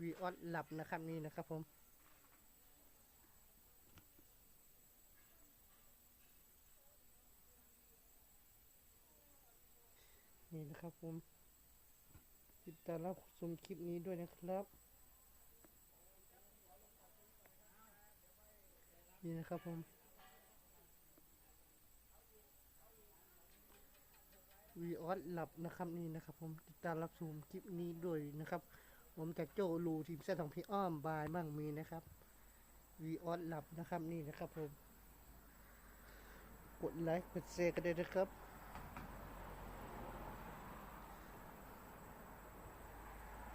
วีออสหลับนะครับนี่นะครับผมนี่นะครับผมติดตามรับชมคลิปนี้ด้วยนะครับ นี่นะครับผมวีออสหลับนะครับนี่นะครับผมติดตามรับชมคลิปนี้ด้วยนะครับ ผมจากโจลูทีมเซตของพี่อ้อมบายบ้างมีนะครับวีออสหลับนะครับนี่นะครับผม กดไลค์กดแชร์กันด้วยนะครับ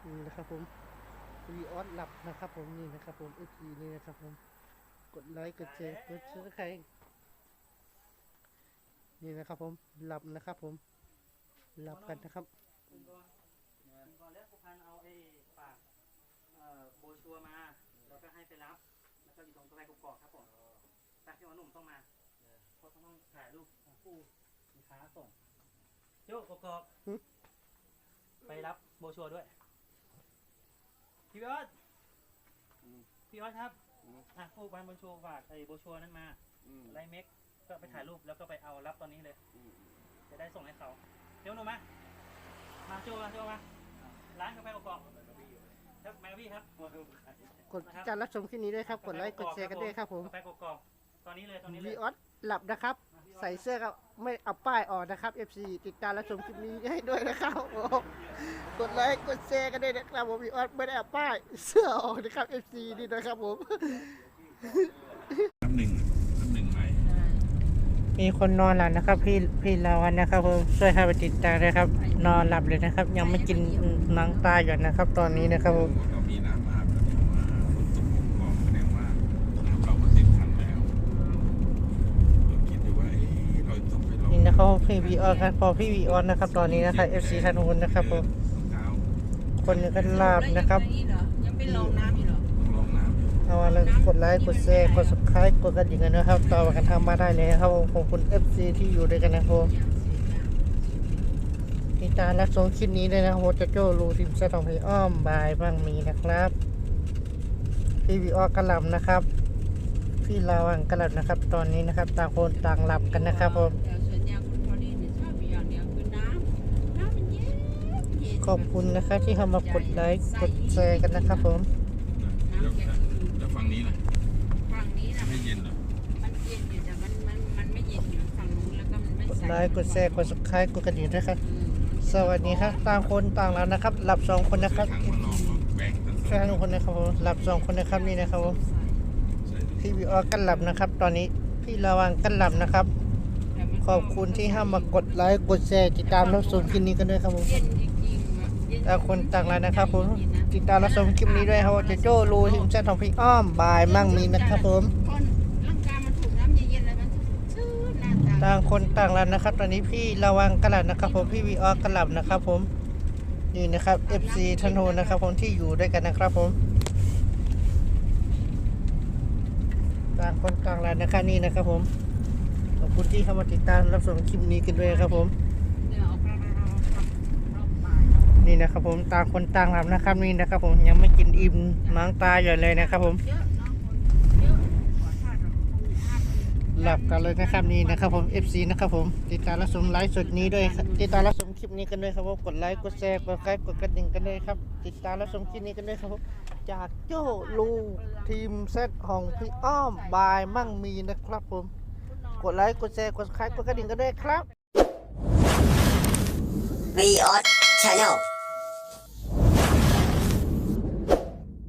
นี่นะครับผมวีออสหลับนะครับผมนี่นะครับผมเอฟซีนี่นะครับผมกดไลค์กดแชร์กดเชื่อใครนี่นะครับผมหลับนะครับผมหลับกันนะครับ ก่อนคุณก่อนแล้วผู้พันเอาไอ้ฝากเอ่อโบชัวมา แล้วก็ให้ไปรับ แล้วก็อยู่ตรงตะไคร้กกอกครับผมแต่พี่ว่าหนุ่มต้องมาเพราะต้องถ่ายรูปผู้สินค้าส่งโยกกอกหึไปรับโบชัวด้วย พี่ยอดพี่ยอดครับอะผู้พันโบชัวฝากไอ้โบชัวนั้นมาไลน์เม็กก็ไปถ่ายรูปแล้วก็ไปเอารับตอนนี้เลย จะได้ส่งให้เขา เดี๋ยวหนูมา มาโจมาโจมา ร้านกาแฟกรอบๆครับแมวพี่ครับกดติดตามรับชมคลิปนี้ด้วยครับ กดไลค์กดแชร์กันด้วยครับผมกาแฟกรอบๆตอนนี้เลยตอนนี้เลวียออสหลับนะครับ ใส่เสื้อก็ไม่เอาป้ายออกนะครับ FC ติดตามรับชมคลิปนี้ให้ด้วยนะครับผมกดไลค์กดแชร์กันด้วยนะครับผมวีออสไม่ได้เอาป้ายเสื้อออกนะครับ FC นี่นะครับผมน้ำหนึ่งน้ำหนึ่งไหม มีคนนอนหลับนะครับ พี่พี่ลาวันนะครับผมช่วยให้ไปติดตามด้วยครับ นอนหลับเลยนะครับ ยังไม่กินหนังตาอยู่นะครับ ตอนนี้นะครับผมเรามีน้ำอาบแล้วเนี่ยว่าฝนตกบอกแสดงว่าน้ำเราก็เต็มถังแล้วเราคิดอยู่ว่าเอ๊ะเราต้องไปลองนี่นะครับพี่วีออสครับพอพี่วีออสนะครับ ตอนนี้นะครับ FC ท่านนู้นนะครับผมรองเท้าคนหนึงก็หลับนะครับยังไปลอ กดไลค์ กดแชร์ กด subscribe กดกระดิ่งกันนะครับ ต่อมากันทำมาได้เลยครับขอบคุณ FC ที่อยู่ด้วยกันนะครับผมติดตามรับชมคลิปนี้เลยนะครับผมจะโจ้รูทีมเซตองพี่อ้อมบายบ้างมีนะครับ พี่วีออกระลำนะครับ พี่ลาวังกระลำนะครับ ตอนนี้นะครับ ต่างคนต่างหลับกันนะครับผมขอบคุณนะครับที่เข้ามากดไลค์ กดแชร์กันนะครับผม ลค์กดแชร์กด subscribe กดกระดิ่งด้วยครับ สวัสดีครับต่างคนต่างหลับนะครับ หลับสองคนนะครับแบ่งกันสช่งทุกคนนะครับผมหลับสองคนนะครับนี่นะครับผมพี่วิออกันหลับนะครับ ตอนนี้พี่ระวังกันหลับนะครับ ขอบคุณที่ห้ามมากดไลค์กดแชร์ติดตามรับชมคลิปนี้กันด้วยครับผมต่างคนต่างหลับนะครับผมติดตามรับชมคลิปนี้ด้วยครับว่าจะโจ้รูทีมชาติของพี่อ้อมบายมั่งมีนะครับผม ต่างคนต่างหลับนะครับ ตอนนี้พี่ระวังกันหลับนะครับ ผมพี่วิออกันหลับนะครับ ผมนี่นะครับ FC ธนูนะครับ ผมที่อยู่ด้วยกันนะครับ ผมต่างคนต่างหลับนะครับนี่นะครับ ผมขอบคุณที่เข้ามาติดตามรับชมคลิปนี้กันด้วยครับ ผมนี่นะครับ ผมต่างคนต่างหลับนะครับนี่นะครับ ผมยังไม่กินอิ่มหนังตาอยู่เลยนะครับ ผม หลับกันเลยนะครับนี่นะครับผม FC นะครับผม ติดตามรับชมไลฟ์สดนี้ด้วยครับติดตามรับชมคลิปนี้กันด้วยครับผมกดไลค์กดแชร์กดไลค์กดกระดิ่งกันด้วยครับ ติดตามรับชมคลิปนี้กันด้วยครับผมจากโจ้ลูทีมเซตของพี่อ้อมบายมั่งมีนะครับผม กดไลค์กดแชร์กดไลค์กดกระดิ่งกันด้วยครับ V ออ Channel